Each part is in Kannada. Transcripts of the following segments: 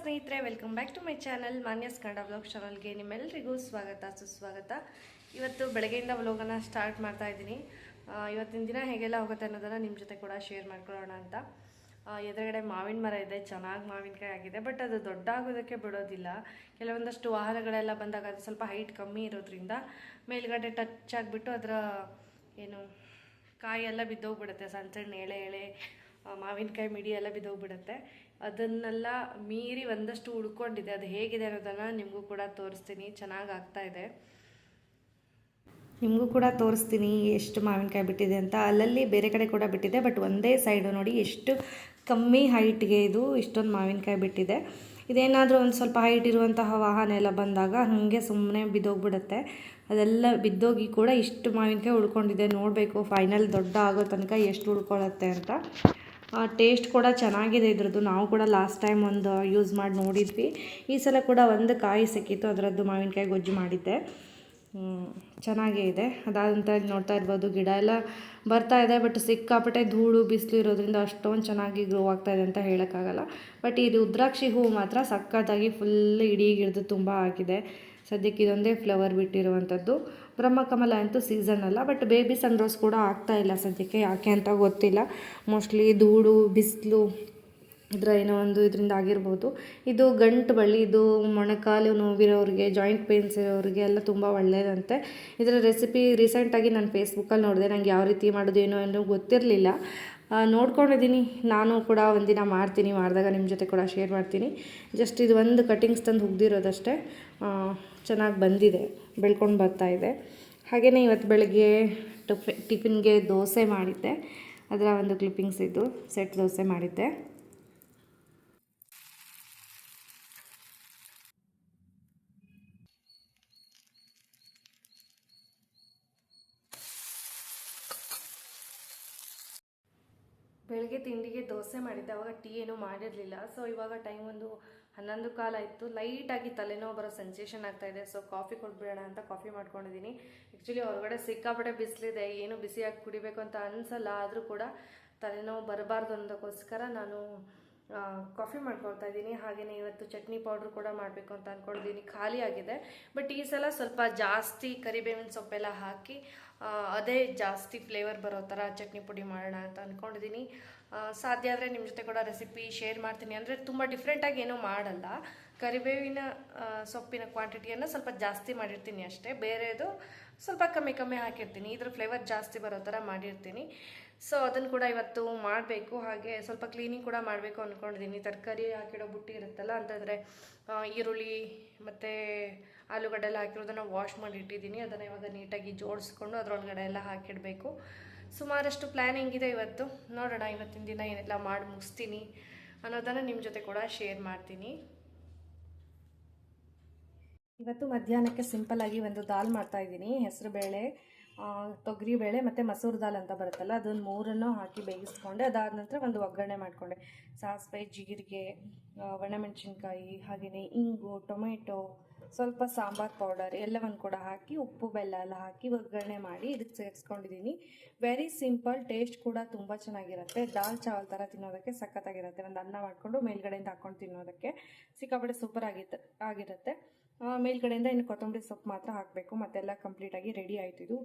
ಸ್ನೇಹಿತರೆ welcome back to my channel Manyas Kannada blog ಚಾನಲ್ಗೆ ನಿಮ್ಮೆಲ್ಲರಿಗೂ ಸ್ವಾಗತ, ಸುಸ್ವಾಗತ. ಇವತ್ತು ಬೆಳಗ್ಗೆಯಿಂದ ವ್ಲೋಗನ್ನು ಸ್ಟಾರ್ಟ್ ಮಾಡ್ತಾ ಇದ್ದೀನಿ. ಇವತ್ತಿನ ದಿನ ಹೇಗೆಲ್ಲ ಹೋಗುತ್ತೆ ಅನ್ನೋದನ್ನು ನಿಮ್ಮ ಜೊತೆ ಕೂಡ ಶೇರ್ ಮಾಡ್ಕೊಳ್ಳೋಣ ಅಂತ. ಎದುರುಗಡೆ ಮಾವಿನ ಮರ ಇದೆ, ಚೆನ್ನಾಗಿ ಮಾವಿನಕಾಯಿ ಆಗಿದೆ ಬಟ್ ಅದು ದೊಡ್ಡ ಆಗೋದಕ್ಕೆ ಬಿಡೋದಿಲ್ಲ. ಕೆಲವೊಂದಷ್ಟು ವಾಹನಗಳೆಲ್ಲ ಬಂದಾಗ ಅದು ಸ್ವಲ್ಪ ಹೈಟ್ ಕಮ್ಮಿ ಇರೋದ್ರಿಂದ ಮೇಲ್ಗಡೆ ಟಚ್ ಆಗಿಬಿಟ್ಟು ಅದರ ಏನು ಕಾಯಿ ಎಲ್ಲ ಬಿದ್ದೋಗ್ಬಿಡುತ್ತೆ, ಸಣ್ಣ ಸಣ್ಣ ಎಳೆ ಎಳೆ ಮಾವಿನಕಾಯಿ ಮಿಡಿ ಎಲ್ಲ ಬಿದ್ದೋಗ್ಬಿಡುತ್ತೆ. ಅದನ್ನೆಲ್ಲ ಮೀರಿ ಒಂದಷ್ಟು ಉಳ್ಕೊಂಡಿದೆ. ಅದು ಹೇಗಿದೆ ಅನ್ನೋದನ್ನು ನಿಮಗೂ ಕೂಡ ತೋರಿಸ್ತೀನಿ. ಚೆನ್ನಾಗಿ ಆಗ್ತಾ ಇದೆ ನಿಮಗೂ ಕೂಡ ತೋರಿಸ್ತೀನಿ ಎಷ್ಟು ಮಾವಿನಕಾಯಿ ಬಿಟ್ಟಿದೆ ಅಂತ. ಅಲ್ಲಲ್ಲಿ ಬೇರೆ ಕಡೆ ಕೂಡ ಬಿಟ್ಟಿದೆ, ಬಟ್ ಒಂದೇ ಸೈಡು ನೋಡಿ ಎಷ್ಟು ಕಮ್ಮಿ ಹೈಟ್ಗೆ ಇದು ಇಷ್ಟೊಂದು ಮಾವಿನಕಾಯಿ ಬಿಟ್ಟಿದೆ. ಇದೇನಾದರೂ ಒಂದು ಸ್ವಲ್ಪ ಹೈಟ್ ಇರುವಂತಹ ವಾಹನ ಎಲ್ಲ ಬಂದಾಗ ಹಾಗೆ ಸುಮ್ಮನೆ ಬಿದ್ದೋಗ್ಬಿಡುತ್ತೆ. ಅದೆಲ್ಲ ಬಿದ್ದೋಗಿ ಕೂಡ ಇಷ್ಟು ಮಾವಿನಕಾಯಿ ಉಳ್ಕೊಂಡಿದೆ. ನೋಡಬೇಕು, ಫೈನಲ್ ದೊಡ್ಡ ಆಗೋ ತನಕ ಎಷ್ಟು ಉಳ್ಕೊಳ್ಳುತ್ತೆ ಅಂತ. ಟೇಸ್ಟ್ ಕೂಡ ಚೆನ್ನಾಗಿದೆ ಇದ್ರದ್ದು. ನಾವು ಕೂಡ ಲಾಸ್ಟ್ ಟೈಮ್ ಒಂದು ಯೂಸ್ ಮಾಡಿ ನೋಡಿದ್ವಿ. ಈ ಸಲ ಕೂಡ ಒಂದು ಕಾಯಿ ಸಿಕ್ಕಿತ್ತು. ಅದರದ್ದು ಮಾವಿನಕಾಯಿ ಗೊಜ್ಜು ಮಾಡಿದ್ದೆ. ಚೆನ್ನಾಗೇ ಇದೆ. ಅದಾದ ನಂತರ ನೋಡ್ತಾ ಇರ್ಬೋದು. ಗಿಡ ಎಲ್ಲ ಬರ್ತಾ ಇದೆ ಬಟ್ ಸಿಕ್ಕಾಪಟ್ಟೆ ಧೂಳು, ಬಿಸಿಲು ಇರೋದ್ರಿಂದ ಅಷ್ಟೊಂದು ಚೆನ್ನಾಗಿ ಗ್ರೋ ಆಗ್ತಾ ಇದೆ ಅಂತ ಹೇಳೋಕ್ಕಾಗಲ್ಲ. ಬಟ್ ಇದು ರುದ್ರಾಕ್ಷಿ ಹೂವು ಮಾತ್ರ ಸಕ್ಕತ್ತಾಗಿ ಫುಲ್ ಇಡೀ ಗಿಡದು ತುಂಬ ಆಗಿದೆ ಸದ್ಯಕ್ಕೆ ಇದೊಂದೇ ಫ್ಲವರ್ ಬಿಟ್ಟಿರುವಂಥದ್ದು ಬ್ರಹ್ಮಕಮಲ ಅಂತೂ ಸೀಸನ್ ಅಲ್ಲ ಬಟ್ ಬೇಬಿ ಸನ್ರೋಸ್ ಕೂಡ ಆಗ್ತಾ ಇಲ್ಲ ಸದ್ಯಕ್ಕೆ, ಯಾಕೆ ಅಂತ ಗೊತ್ತಿಲ್ಲ. ಮೋಸ್ಟ್ಲಿ ಧೂಳು, ಬಿಸಿಲು, ಇದರ ಏನೋ ಒಂದು ಇದರಿಂದ ಆಗಿರ್ಬೋದು. ಇದು ಗಂಟು ಬಳ್ಳಿ ಇದು ಮೊಣಕಾಲು ನೋವಿರೋರಿಗೆ ಜಾಯಿಂಟ್ ಪೇನ್ಸ್ ಇರೋರಿಗೆ ಎಲ್ಲ ತುಂಬ ಒಳ್ಳೆಯದಂತೆ ಇದರ ರೆಸಿಪಿ ರೀಸೆಂಟಾಗಿ ನಾನು ಫೇಸ್ಬುಕ್ಕಲ್ಲಿ ನೋಡಿದೆ, ನಂಗೆ ಯಾವ ರೀತಿ ಮಾಡೋದು, ಏನೋ ಅನ್ನೋ ಗೊತ್ತಿರಲಿಲ್ಲ. ನೋಡ್ಕೊಂಡಿದ್ದೀನಿ. ನಾನು ಕೂಡ ಒಂದಿನ ಮಾಡ್ತೀನಿ, ಮಾಡಿದಾಗ ನಿಮ್ಮ ಜೊತೆ ಕೂಡ ಶೇರ್ ಮಾಡ್ತೀನಿ. ಜಸ್ಟ್ ಇದು ಒಂದು ಕಟಿಂಗ್ಸ್ ತಂದು ಹುಗ್ದಿರೋದಷ್ಟೇ ಚೆನ್ನಾಗಿ ಬಂದಿದೆ, ಬೆಳ್ಕೊಂಡು ಇದೆ. ಹಾಗೆಯೇ ಇವತ್ತು ಬೆಳಗ್ಗೆ ಟಿಫಿ, ಟಿಫಿನ್ಗೆ ದೋಸೆ ಮಾಡಿದ್ದೆ. ಅದರ ಒಂದು ಕ್ಲಿಪ್ಪಿಂಗ್ಸ್ ಇದ್ದು ಸೆಟ್ ದೋಸೆ ಮಾಡಿದ್ದೆ. ಬೆಳಗ್ಗೆ ತಿಂಡಿಗೆ ದೋಸೆ ಮಾಡಿದ್ದೆ, ಅವಾಗ ಟೀ ಏನೂ ಮಾಡಿರಲಿಲ್ಲ. ಸೊ ಇವಾಗ ಟೈಮ್ ಒಂದು ಹನ್ನೊಂದು ಕಾಲ ಇತ್ತು ಲೈಟಾಗಿ ತಲೆನೋವು ಬರೋ ಸೆನ್ಸೇಷನ್ ಇದೆ. ಸೊ ಕಾಫಿ ಕೊಟ್ಬಿಡೋಣ ಅಂತ ಕಾಫಿ ಮಾಡ್ಕೊಂಡಿದ್ದೀನಿ. ಆ್ಯಕ್ಚುಲಿ ಹೊರಗಡೆ ಸಿಕ್ಕಾಪಟ್ಟೆ ಬಿಸಿಲಿದೆ. ಏನು ಬಿಸಿಯಾಗಿ ಕುಡಿಬೇಕು ಅಂತ ಅನಿಸಲ್ಲ. ಆದರೂ ಕೂಡ ತಲೆನೋವು ಬರಬಾರ್ದು ಅನ್ನೋದಕ್ಕೋಸ್ಕರ ನಾನು ಕಾಫಿ ಮಾಡ್ಕೊಳ್ತಾ ಇದ್ದೀನಿ. ಹಾಗೆಯೇ ಇವತ್ತು ಚಟ್ನಿ ಪೌಡ್ರ್ ಕೂಡ ಮಾಡಬೇಕು ಅಂತ ಅಂದ್ಕೊಂಡಿದ್ದೀನಿ ಖಾಲಿ ಆಗಿದೆ. ಬಟ್ ಈ ಸಲ ಸ್ವಲ್ಪ ಜಾಸ್ತಿ ಕರಿಬೇವಿನ ಸೊಪ್ಪೆಲ್ಲ ಹಾಕಿ ಅದೇ ಜಾಸ್ತಿ ಫ್ಲೇವರ್ ಬರೋ ಥರ ಚಟ್ನಿ ಪುಡಿ ಮಾಡೋಣ ಅಂತ ಅಂದ್ಕೊಂಡಿದ್ದೀನಿ ಸಾಧ್ಯ ಆದರೆ ನಿಮ್ಮ ಜೊತೆ ಕೂಡ ರೆಸಿಪಿ ಶೇರ್ ಮಾಡ್ತೀನಿ. ಅಂದರೆ ತುಂಬ ಡಿಫ್ರೆಂಟಾಗಿ ಏನೂ ಮಾಡಲ್ಲ. ಕರಿಬೇವಿನ ಸೊಪ್ಪಿನ ಕ್ವಾಂಟಿಟಿಯನ್ನು ಸ್ವಲ್ಪ ಜಾಸ್ತಿ ಮಾಡಿರ್ತೀನಿ ಅಷ್ಟೇ. ಬೇರೆದು ಸ್ವಲ್ಪ ಕಮ್ಮಿ ಕಮ್ಮಿ ಹಾಕಿರ್ತೀನಿ. ಇದ್ರ ಫ್ಲೇವರ್ ಜಾಸ್ತಿ ಬರೋ ಥರ ಮಾಡಿರ್ತೀನಿ. ಸೊ ಅದನ್ನು ಕೂಡ ಇವತ್ತು ಮಾಡಬೇಕು. ಹಾಗೆ ಸ್ವಲ್ಪ ಕ್ಲೀನಿಂಗ್ ಕೂಡ ಮಾಡಬೇಕು ಅಂದ್ಕೊಂಡಿದ್ದೀನಿ ತರಕಾರಿ ಹಾಕಿಡೋ ಬುಟ್ಟಿ ಇರುತ್ತಲ್ಲ, ಅಂತಂದರೆ ಈರುಳ್ಳಿ ಮತ್ತು ಆಲೂಗಡ್ಡೆ ಎಲ್ಲ ಹಾಕಿರೋದನ್ನು ವಾಶ್ ಮಾಡಿ ಇಟ್ಟಿದ್ದೀನಿ ಅದನ್ನು ಇವಾಗ ನೀಟಾಗಿ ಜೋಡಿಸ್ಕೊಂಡು ಅದರೊಳಗಡೆ ಎಲ್ಲ ಹಾಕಿಡಬೇಕು. ಸುಮಾರಷ್ಟು ಪ್ಲ್ಯಾನಿಂಗ್ ಇದೆ ಇವತ್ತು. ನೋಡೋಣ, ಇವತ್ತಿನ ದಿನ ಏನೆಲ್ಲ ಮಾಡಿ ಮುಗಿಸ್ತೀನಿ ಅನ್ನೋದನ್ನು ನಿಮ್ಮ ಜೊತೆ ಕೂಡ ಶೇರ್ ಮಾಡ್ತೀನಿ. ಇವತ್ತು ಮಧ್ಯಾಹ್ನಕ್ಕೆ ಸಿಂಪಲ್ ಆಗಿ ಒಂದು ದಾಲ್ ಮಾಡ್ತಾ ಇದ್ದೀನಿ. ಹೆಸರು ಬೇಳೆ ತೊಗರಿ ಬೇಳೆ ಮತ್ತು ಮಸೂರು ದಾಲ್ ಅಂತ ಬರುತ್ತಲ್ಲ, ಅದನ್ನು ಮೂರನ್ನು ಹಾಕಿ ಬೇಯಿಸ್ಕೊಂಡೆ, ಅದಾದ ನಂತರ ಒಂದು ಒಗ್ಗರಣೆ ಮಾಡಿಕೊಂಡೆ. ಸಾಸಿವೆ, ಜೀರಿಗೆ ಒಣಮೆಣಸಿನ್ಕಾಯಿ ಹಾಗೆಯೇ ಇಂಗು, ಟೊಮೆಟೊ, ಸ್ವಲ್ಪ ಸಾಂಬಾರ್ ಪೌಡರ್ ಎಲ್ಲವನ್ನು ಕೂಡ ಹಾಕಿ, ಉಪ್ಪು, ಬೆಲ್ಲ ಎಲ್ಲ ಹಾಕಿ ಒಗ್ಗರಣೆ ಮಾಡಿ ಇದಕ್ಕೆ ಸೇರಿಸ್ಕೊಂಡಿದ್ದೀನಿ. ವೆರಿ ಸಿಂಪಲ್ ಟೇಸ್ಟ್ ಕೂಡ ತುಂಬ ಚೆನ್ನಾಗಿರುತ್ತೆ. ದಾಲ್, ಚಾವಲ್ ಥರ ತಿನ್ನೋದಕ್ಕೆ ಸಖತ್ತಾಗಿರುತ್ತೆ. ಒಂದು ಅನ್ನ ಮಾಡಿಕೊಂಡು ಮೇಲ್ಗಡೆಯಿಂದ ಹಾಕ್ಕೊಂಡು ತಿನ್ನೋದಕ್ಕೆ ಸಿಕ್ಕಾಪಟ್ಟೆ ಸೂಪರ್ ಆಗಿತ್ತು, ಆಗಿರುತ್ತೆ. ಮೇಲ್ಗಡೆಯಿಂದ ಇನ್ನು ಕೊತ್ತಂಬರಿ ಸೊಪ್ಪು ಮಾತ್ರ ಹಾಕಬೇಕು. ಮತ್ತೆಲ್ಲ ಕಂಪ್ಲೀಟಾಗಿ ರೆಡಿ ಆಯ್ತು ಇದು.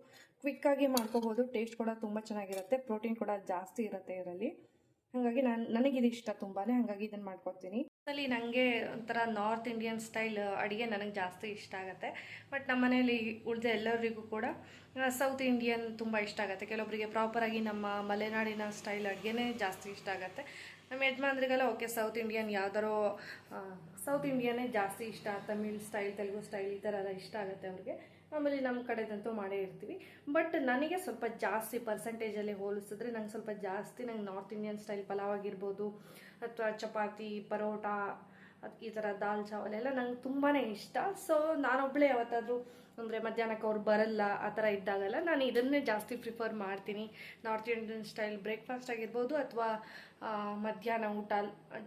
ಕ್ವಿಕ್ಕಾಗಿ ಮಾಡ್ಕೋಬೋದು. ಟೇಸ್ಟ್ ಕೂಡ ತುಂಬ ಚೆನ್ನಾಗಿರುತ್ತೆ. ಪ್ರೋಟೀನ್ ಕೂಡ ಜಾಸ್ತಿ ಇರುತ್ತೆ ಇದರಲ್ಲಿ. ಹಾಗಾಗಿ ನಾನು, ನನಗಿದು ಇಷ್ಟ ತುಂಬಾ ಹಾಗಾಗಿ ಇದನ್ನು ಮಾಡ್ಕೊತೀನಿ. ಅಲ್ಲಿ ನನಗೆ ಒಂಥರ ನಾರ್ತ್ ಇಂಡಿಯನ್ ಸ್ಟೈಲ್ ಅಡುಗೆ ನನಗೆ ಜಾಸ್ತಿ ಇಷ್ಟ ಆಗುತ್ತೆ. ಬಟ್ ನಮ್ಮ ಮನೆಯಲ್ಲಿ ಉಳಿದ ಎಲ್ಲರಿಗೂ ಕೂಡ ಸೌತ್ ಇಂಡಿಯನ್ ತುಂಬ ಇಷ್ಟ ಆಗುತ್ತೆ. ಕೆಲವೊಬ್ಬರಿಗೆ ಪ್ರಾಪರಾಗಿ ನಮ್ಮ ಮಲೆನಾಡಿನ ಸ್ಟೈಲ್ ಅಡುಗೆನೇ ಜಾಸ್ತಿ ಇಷ್ಟ ಆಗುತ್ತೆ. ನಮ್ಮ ಯಜಮಾನ್ರಿಗೆಲ್ಲ, ಓಕೆ ಸೌತ್ ಇಂಡಿಯನ್ ಯಾವ್ದಾರೋ ಸೌತ್ ಇಂಡಿಯನ್ನೇ ಜಾಸ್ತಿ ಇಷ್ಟ, ತಮಿಳ್ ಸ್ಟೈಲ್ ತೆಲುಗು ಸ್ಟೈಲ್ ಈ ಥರ ಎಲ್ಲ ಇಷ್ಟ ಆಗುತ್ತೆ ಅವ್ರಿಗೆ. ಆಮೇಲೆ ನಮ್ಮ ಕಡೆದಂತೂ ಮಾಡೇ ಇರ್ತೀವಿ. ಬಟ್ ನನಗೆ ಸ್ವಲ್ಪ ಜಾಸ್ತಿ ಪರ್ಸೆಂಟೇಜಲ್ಲಿ ಹೋಲಿಸಿದ್ರೆ ನಂಗೆ ಸ್ವಲ್ಪ ಜಾಸ್ತಿ ನಂಗೆ ನಾರ್ತ್ ಇಂಡಿಯನ್ ಸ್ಟೈಲ್ ಪಲಾವ್ ಆಗಿರ್ಬೋದು, ಅಥವಾ ಚಪಾತಿ, ಪರೋಟ ಅದ್- ಈ ಥರ ದಾಲ್ ಚಾವಲ್ ಎಲ್ಲ ನಂಗೆ ತುಂಬಾ ಇಷ್ಟ. ಸೊ ನಾನೊಬ್ಬಳೇ ಯಾವತ್ತಾದರೂ ಅಂದರೆ ಮಧ್ಯಾಹ್ನಕ್ಕೆ ಅವ್ರು ಬರಲ್ಲ, ಆ ಥರ ಇದ್ದಾಗಲ್ಲ ನಾನು ಇದನ್ನೇ ಜಾಸ್ತಿ ಪ್ರಿಫರ್ ಮಾಡ್ತೀನಿ. ನಾರ್ತ್ ಇಂಡಿಯನ್ ಸ್ಟೈಲ್ ಬ್ರೇಕ್ಫಾಸ್ಟ್ ಆಗಿರ್ಬೋದು ಅಥವಾ ಮಧ್ಯಾಹ್ನ ಊಟ,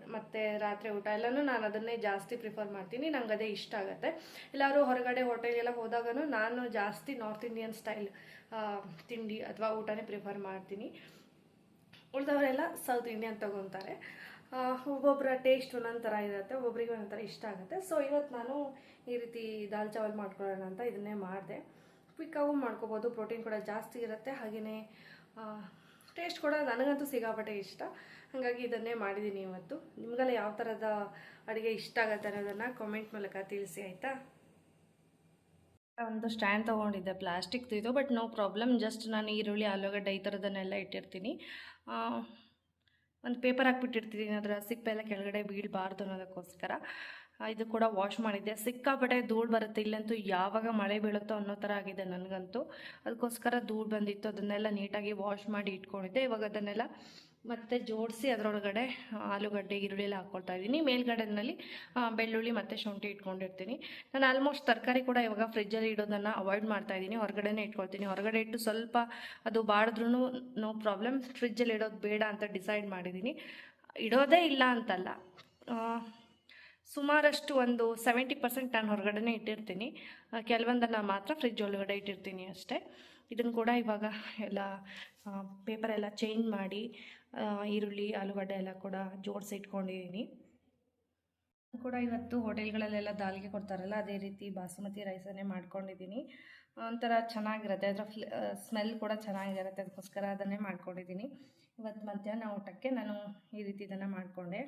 ಮತ್ತು ರಾತ್ರಿ ಊಟ ಎಲ್ಲನೂ ನಾನು ಅದನ್ನೇ ಜಾಸ್ತಿ ಪ್ರಿಫರ್ ಮಾಡ್ತೀನಿ. ನಂಗೆ ಅದೇ ಇಷ್ಟ ಆಗುತ್ತೆ. ಎಲ್ಲರೂ ಹೊರಗಡೆ ಹೋಟೆಲ್ಗೆಲ್ಲ ಹೋದಾಗೂ ನಾನು ಜಾಸ್ತಿ ನಾರ್ತ್ ಇಂಡಿಯನ್ ಸ್ಟೈಲ್ ತಿಂಡಿ ಅಥವಾ ಊಟನೇ ಪ್ರಿಫರ್ ಮಾಡ್ತೀನಿ. ಉಳಿದವರೆಲ್ಲ ಸೌತ್ ಇಂಡಿಯನ್ ತೊಗೊತಾರೆ. ಒಬ್ಬೊಬ್ಬರ ಟೇಸ್ಟ್ ಒಂದೊಂದು ಥರ ಇರುತ್ತೆ ಒಬ್ಬೊಬ್ರಿಗೆ ಒಂದೊಂದು ಥರ ಇಷ್ಟ ಆಗುತ್ತೆ. ಸೊ ಇವತ್ತು ನಾನು ಈ ರೀತಿ ದಾಲ್ ಚಾವಲ್ ಮಾಡ್ಕೊಳ್ಳೋಣ ಅಂತ ಇದನ್ನೇ ಮಾಡಿದೆ. ಕ್ವಿಕ್ಕಾಗೂ ಮಾಡ್ಕೋಬೋದು ಪ್ರೋಟೀನ್ ಕೂಡ ಜಾಸ್ತಿ ಇರುತ್ತೆ. ಹಾಗೆಯೇ ಟೇಸ್ಟ್ ಕೂಡ ನನಗಂತೂ ಸಿಗಾಪಟ್ಟೆ ಇಷ್ಟ. ಹಾಗಾಗಿ ಇದನ್ನೇ ಮಾಡಿದ್ದೀನಿ ಇವತ್ತು. ನಿಮಗೆಲ್ಲ ಯಾವ ಥರದ ಅಡುಗೆ ಇಷ್ಟ ಆಗುತ್ತೆ ಅನ್ನೋದನ್ನು ಕಾಮೆಂಟ್ ಮೂಲಕ ತಿಳಿಸಿ, ಆಯಿತಾ? ಒಂದು ಸ್ಟ್ಯಾಂಡ್ ತೊಗೊಂಡಿದ್ದೆ ಪ್ಲಾಸ್ಟಿಕ್ದು ಇದು ಬಟ್ ನೋ ಪ್ರಾಬ್ಲಮ್ ಜಸ್ಟ್ ನಾನು ಈರುಳ್ಳಿ, ಆಲೂಗಡ್ಡೆ ಈ ಥರದನ್ನೆಲ್ಲ ಇಟ್ಟಿರ್ತೀನಿ. ಒಂದು ಪೇಪರ್ ಹಾಕ್ಬಿಟ್ಟಿರ್ತೀನಿ ಅದರ ಸಿಪ್ಪೆಲ್ಲ ಕೆಳಗಡೆ ಬೀಳಬಾರ್ದು ಅನ್ನೋದಕ್ಕೋಸ್ಕರ ಇದು ಕೂಡ ವಾಶ್ ಮಾಡಿದ್ದೆ. ಸಿಕ್ಕಾಪಟ್ಟೆ ಧೂಳು ಬರುತ್ತೆ, ಇಲ್ಲಂತೂ ಯಾವಾಗ ಮಳೆ ಬೀಳುತ್ತೋ ಅನ್ನೋ ಥರ ಆಗಿದೆ ನನಗಂತೂ. ಅದಕ್ಕೋಸ್ಕರ ಧೂಳು ಬಂದಿತ್ತು, ಅದನ್ನೆಲ್ಲ ನೀಟಾಗಿ ವಾಶ್ ಮಾಡಿ ಇಟ್ಕೊಂಡಿದ್ದೆ. ಇವಾಗ ಅದನ್ನೆಲ್ಲ ಮತ್ತೆ ಜೋಡಿಸಿ ಅದರೊಳಗಡೆ ಆಲೂಗಡ್ಡೆ, ಈರುಳ್ಳಿ ಎಲ್ಲ ಹಾಕ್ಕೊಳ್ತಾ ಇದ್ದೀನಿ. ಮೇಲ್ಗಡೆನಲ್ಲಿ ಬೆಳ್ಳುಳ್ಳಿ ಮತ್ತು ಶುಂಠಿ ಇಟ್ಕೊಂಡಿರ್ತೀನಿ. ನಾನು ಆಲ್ಮೋಸ್ಟ್ ತರಕಾರಿ ಕೂಡ ಇವಾಗ ಫ್ರಿಜ್ಜಲ್ಲಿ ಇಡೋದನ್ನು ಅವಾಯ್ಡ್ ಮಾಡ್ತಾ ಇದ್ದೀನಿ. ಹೊರಗಡೆನೇ ಇಟ್ಕೊಳ್ತೀನಿ. ಹೊರಗಡೆ ಇಟ್ಟು ಸ್ವಲ್ಪ ಅದು ಬಾಡಿದ್ರೂ ನೋ ಪ್ರಾಬ್ಲಮ್ ಫ್ರಿಜ್ಜಲ್ಲಿ ಇಡೋದು ಬೇಡ ಅಂತ ಡಿಸೈಡ್ ಮಾಡಿದ್ದೀನಿ. ಇಡೋದೇ ಇಲ್ಲ ಅಂತಲ್ಲ. ಸುಮಾರಷ್ಟು ಒಂದು ಸೆವೆಂಟಿ ಪರ್ಸೆಂಟ್ ನಾನು ಹೊರಗಡೆನೇ ಇಟ್ಟಿರ್ತೀನಿ. ಕೆಲವೊಂದನ್ನು ಮಾತ್ರ ಫ್ರಿಜ್ ಒಳಗಡೆ ಇಟ್ಟಿರ್ತೀನಿ ಅಷ್ಟೇ. ಇದನ್ನು ಕೂಡ ಇವಾಗ ಎಲ್ಲ ಪೇಪರೆಲ್ಲ ಚೇಂಜ್ ಮಾಡಿ ಈರುಳ್ಳಿ, ಆಲೂಗಡ್ಡೆ ಎಲ್ಲ ಕೂಡ ಜೋಡಿಸಿ ಇಟ್ಕೊಂಡಿದ್ದೀನಿ ಕೂಡ ಇವತ್ತು ಹೋಟೆಲ್ಗಳಲ್ಲೆಲ್ಲ ದಾಲ್ಗೆ ಕೊಡ್ತಾರಲ್ಲ, ಅದೇ ರೀತಿ ಬಾಸುಮತಿ ರೈಸನ್ನೇ ಮಾಡ್ಕೊಂಡಿದ್ದೀನಿ ಒಂಥರ ಚೆನ್ನಾಗಿರುತ್ತೆ, ಅದರ ಸ್ಮೆಲ್ ಕೂಡ ಚೆನ್ನಾಗಿರುತ್ತೆ, ಅದಕ್ಕೋಸ್ಕರ ಅದನ್ನೇ ಮಾಡ್ಕೊಂಡಿದ್ದೀನಿ ಇವತ್ತು ಮಧ್ಯಾಹ್ನ ಊಟಕ್ಕೆ ನಾನು ಈ ರೀತಿ ಇದನ್ನು ಮಾಡಿಕೊಂಡೆ.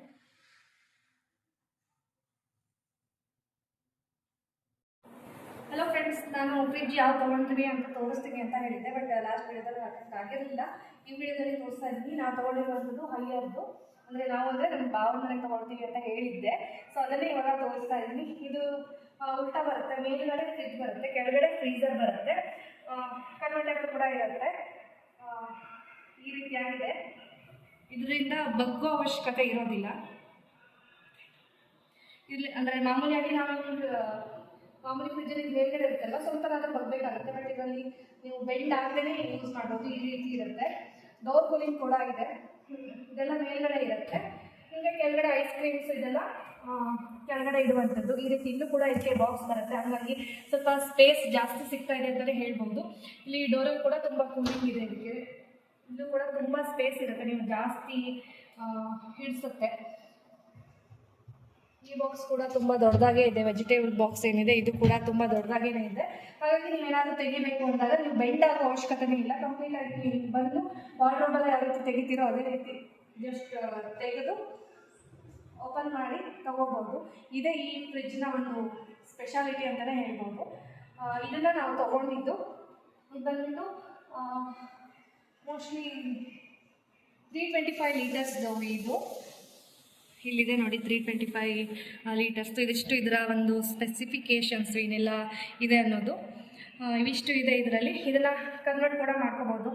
ಹಲೋ ಫ್ರೆಂಡ್ಸ್ ನಾನು ಫ್ರಿಜ್ ಯಾವ ತೊಗೊಳ್ತೀನಿ ಅಂತ ತೋರಿಸ್ತೀನಿ ಅಂತ ಹೇಳಿದ್ದೆ ಬಟ್ ಲಾಸ್ಟ್ ವಿಡಿಯೋದಲ್ಲಿ ಆಗಿರಲಿಲ್ಲ. ಈ ವಿಡಿಯೋದಲ್ಲಿ ತೋರಿಸ್ತಾ ಇದ್ದೀನಿ. ನಾವು ತೊಗೊಂಡಿರುವಂಥದ್ದು ಹೈಯರ್ದು. ಅಂದರೆ ನಾವು ಅಂದರೆ ನಮ್ಮ ಬಾವನ ತೊಗೊಳ್ತೀವಿ ಅಂತ ಹೇಳಿದ್ದೆ. ಸೊ ಅದನ್ನೇ ಇವಾಗ ತೋರಿಸ್ತಾ ಇದ್ದೀನಿ. ಇದು ಉಲ್ಟಾ ಬರುತ್ತೆ. ಮೇಲ್ಗಡೆ ಫ್ರಿಜ್ ಬರುತ್ತೆ. ಕೆಳಗಡೆ ಫ್ರೀಸರ್ ಬರುತ್ತೆ. ಕನ್ವರ್ಟರ್ ಕೂಡ ಇರುತ್ತೆ. ಈ ರೀತಿಯಾಗಿದೆ. ಇದರಿಂದ ಬಗ್ಗು ಅವಶ್ಯಕತೆ ಇರೋದಿಲ್ಲ. ಇಲ್ಲಿ ಅಂದರೆ ಮಾಮೂಲಿಯಾಗಿ ನಾವು ಮಾಮೂಲಿ ಫ್ರಿಜ್ಜಲ್ಲಿ ಮೇಲ್ಗಡೆ ಇರುತ್ತಲ್ಲ, ಸ್ವಲ್ಪ ಅದು ಬಗ್ಬೇಕಾಗುತ್ತೆ. ಬಟ್ ಇದರಲ್ಲಿ ನೀವು ಬೆಂಡ್ ಆಗದೇ ಯೂಸ್ ಮಾಡ್ಬೋದು. ಈ ರೀತಿ ಇರುತ್ತೆ. ಡೋರ್ ಕೂಲಿಂಗ್ ಕೂಡ ಇದೆ ಇದೆಲ್ಲ ಮೇಲ್ಗಡೆ ಇರುತ್ತೆ. ಹೀಗೆ ಕೆಳಗಡೆ ಐಸ್ ಕ್ರೀಮ್ಸ್ ಇದೆಲ್ಲ ಕೆಳಗಡೆ ಇಡುವಂಥದ್ದು. ಈ ರೀತಿ ಇಲ್ಲೂ ಕೂಡ ಇದಕ್ಕೆ ಬಾಕ್ಸ್ ಬರುತ್ತೆ. ಹಾಗಾಗಿ ಸ್ವಲ್ಪ ಸ್ಪೇಸ್ ಜಾಸ್ತಿ ಸಿಗ್ತಾ ಇದೆ ಅಂತಲೇ ಹೇಳ್ಬೋದು. ಇಲ್ಲಿ ಡೋರಲ್ಲಿ ಕೂಡ ತುಂಬ ಕೂಲಿಂಗ್ ಇದೆ ಇದಕ್ಕೆ. ಇಲ್ಲೂ ಕೂಡ ತುಂಬ ಸ್ಪೇಸ್ ಇರುತ್ತೆ. ನೀವು ಜಾಸ್ತಿ ಹಿಡಿಸುತ್ತೆ ಈ ಬಾಕ್ಸ್ ಕೂಡ ತುಂಬ ದೊಡ್ಡದಾಗೇ ಇದೆ ವೆಜಿಟೇಬಲ್ ಬಾಕ್ಸ್ ಏನಿದೆ, ಇದು ಕೂಡ ತುಂಬ ದೊಡ್ಡದಾಗೇನೆ ಇದೆ. ಹಾಗಾಗಿ ನೀವು ಏನಾದರೂ ತೆಗಿಬೇಕು ಅಂದಾಗ ನೀವು ಬೆಂಡ್ ಆಗೋ ಅವಶ್ಯಕತೆನೇ ಇಲ್ಲ. ಕಂಪ್ಲೀಟ್ ಆಗಿ ನೀವು ಬಂದು ವಾರ್ಡ್ರೋಬಲ್ಲಿ ಯಾವ ರೀತಿ ತೆಗಿತೀರೋ ಅದೇ ರೀತಿ ಜಸ್ಟ್ ತೆಗೆದು ಓಪನ್ ಮಾಡಿ ತಗೋಬೋದು. ಇದೇ ಈ ಫ್ರಿಜ್ನ ಒಂದು ಸ್ಪೆಷಾಲಿಟಿ ಅಂತಲೇ ಹೇಳ್ಬೋದು. ಇದನ್ನು ನಾವು ತಗೊಂಡಿದ್ದು ಇದು ಬಂದ್ಬಿಟ್ಟು ಮೋಸ್ಟ್ಲಿ ತ್ರೀ ಟ್ವೆಂಟಿ ಫೈವ್ ಲೀಟರ್ಸ್ದು ಇದು. ಇಲ್ಲಿದೆ ನೋಡಿ ತ್ರೀ ಟ್ವೆಂಟಿ ಫೈವ್ ಲೀಟರ್ಸ್ದು ಇದಿಷ್ಟು ಇದರ ಒಂದು ಸ್ಪೆಸಿಫಿಕೇಷನ್ಸ್ ಏನೆಲ್ಲ ಇದೆ ಅನ್ನೋದು. ಇವಿಷ್ಟು ಇದೆ ಇದರಲ್ಲಿ. ಇದನ್ನ ಕನ್ವರ್ಟ್ ಕೂಡ ಮಾಡ್ಕೋಬೋದು.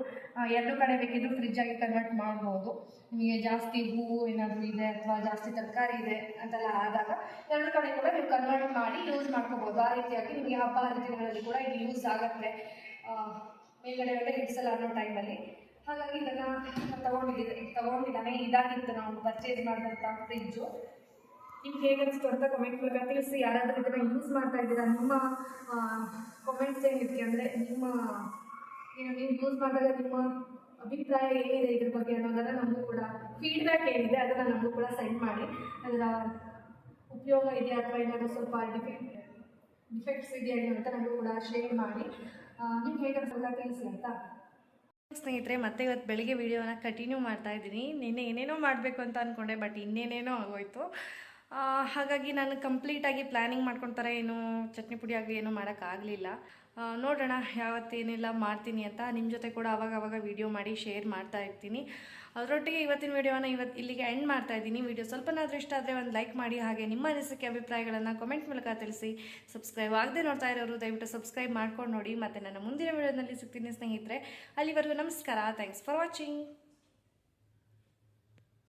ಎರಡು ಕಡೆ ಬೇಕಿದ್ರು ಆಗಿ ಕನ್ವರ್ಟ್ ಮಾಡ್ಬೋದು. ನಿಮಗೆ ಜಾಸ್ತಿ ಹೂವು ಏನಾದರೂ ಇದೆ ಅಥವಾ ಜಾಸ್ತಿ ತರಕಾರಿ ಇದೆ ಅಂತೆಲ್ಲ ಆದಾಗ ಎರಡು ಕಡೆ ಕೂಡ ನೀವು ಕನ್ವರ್ಟ್ ಮಾಡಿ ಯೂಸ್ ಮಾಡ್ಕೋಬೋದು. ಆ ರೀತಿಯಾಗಿ ನಿಮಗೆ ಹಬ್ಬ ಹರಿದಿನಗಳಲ್ಲಿ ಕೂಡ ಇದು ಯೂಸ್ ಆಗುತ್ತೆ. ಮೇಲ್ಗಡೆ ಎಲ್ಲ ಹಿಡಿಸಲ್ಲ ಅನ್ನೋ ಟೈಮಲ್ಲಿ ಹಾಗಾಗಿ ತಗೊಂಡಿದ್ದೀನಿ ತಗೊಂಡಿದ್ದೆ, ತಗೊಂಡಿದ್ದಾನೆ ಇದಾಗಿತ್ತು ನಾವು ಪರ್ಚೇಸ್ ಮಾಡಿದಂಥ ಫ್ರಿಜ್ಜು ನಿಮ್ಗೆ ಹೇಗೆ ಅನಿಸ್ತು ಅಂತ ಕಮೆಂಟ್ ಮೂಲಕ ತಿಳಿಸಿ. ಯಾರಾದರೂ ಇದನ್ನು ಯೂಸ್ ಮಾಡ್ತಾ ಇದ್ದೀರಾ? ನಿಮ್ಮ ಕಮೆಂಟ್ಸ್ ಏನಿದೆ ಅಂದರೆ ನಿಮ್ಮ, ಏನು ನೀವು ಯೂಸ್ ಮಾಡಿದಾಗ ನಿಮ್ಮ ಅಭಿಪ್ರಾಯ ಏನಿದೆ ಇದ್ರ ಬಗ್ಗೆ ಅನ್ನೋದನ್ನು ನಮಗೂ ಕೂಡ ಫೀಡ್ಬ್ಯಾಕ್ ಏನಿದೆ ಅದನ್ನು ನಮಗೂ ಕೂಡ ಸೆಂಡ್ ಮಾಡಿ. ಅದರ ಉಪಯೋಗ ಇದೆಯಾ ಅಥವಾ ಏನಾದರೂ ಸ್ವಲ್ಪ ಡಿಫೆಕ್ಟ್ ಡಿಫೆಕ್ಟ್ಸ್ ಇದೆಯಾ ಅಂತ ನಮಗೂ ಕೂಡ ಶೇರ್ ಮಾಡಿ. ನಿಮ್ಗೆ ಹೇಗೆ ಅನ್ಸಲ್ಲ ತಿಳಿಸಿ ಆಯಿತಾ? ಸ್ನೇಹಿತರೆ, ಮತ್ತೆ ಇವತ್ತು ಬೆಳಿಗ್ಗೆ ವಿಡಿಯೋನ ಕಂಟಿನ್ಯೂ ಮಾಡ್ತಾ ಇದ್ದೀನಿ. ನಿನ್ನೆ ಏನೇನೋ ಮಾಡಬೇಕು ಅಂತ ಅಂದ್ಕೊಂಡೆ ಬಟ್ ಇನ್ನೇನೇನೋ ಆಗೋಯ್ತು. ಹಾಗಾಗಿ ನಾನು ಕಂಪ್ಲೀಟಾಗಿ ಪ್ಲ್ಯಾನಿಂಗ್ ಮಾಡ್ಕೊಳ್ತಾರೆ ಏನು ಚಟ್ನಿ ಪುಡಿ ಆಗಲಿ ಏನೂ ಮಾಡೋಕ್ಕಾಗಲಿಲ್ಲ ನೋಡೋಣ, ಯಾವತ್ತೇನೆಲ್ಲ ಮಾಡ್ತೀನಿ ಅಂತ. ನಿಮ್ಮ ಜೊತೆ ಕೂಡ ಅವಾಗ ಅವಾಗ ವೀಡಿಯೋ ಮಾಡಿ ಶೇರ್ ಮಾಡ್ತಾ ಇರ್ತೀನಿ. ಅದರೊಟ್ಟಿಗೆ ಇವತ್ತಿನ ವಿಡಿಯೋನ ಇವತ್ತು ಇಲ್ಲಿಗೆ ಎಂಡ್ ಮಾಡ್ತಾ ಇದ್ದೀನಿ. ವಿಡಿಯೋ ಸ್ವಲ್ಪನಾದರೂ ಇಷ್ಟ ಆದರೆ ಒಂದು ಲೈಕ್ ಮಾಡಿ, ಹಾಗೆ ನಿಮ್ಮ ಅನಿಸಿಕೆ, ಅಭಿಪ್ರಾಯಗಳನ್ನು ಕಮೆಂಟ್ ಮೂಲಕ ತಿಳಿಸಿ. ಸಬ್ಸ್ಕ್ರೈಬ್ ಆಗದೆ ನೋಡ್ತಾ ಇರೋರು, ದಯವಿಟ್ಟು ಸಬ್ಸ್ಕ್ರೈಬ್ ಮಾಡ್ಕೊಂಡು ನೋಡಿ. ಮತ್ತು ನನ್ನ ಮುಂದಿನ ವಿಡಿಯೋದಲ್ಲಿ ಸಿಗ್ತೀನಿ ಸ್ನೇಹಿತರೆ, ಅಲ್ಲಿವರೆಗೂ ನಮಸ್ಕಾರ. Thanks for watching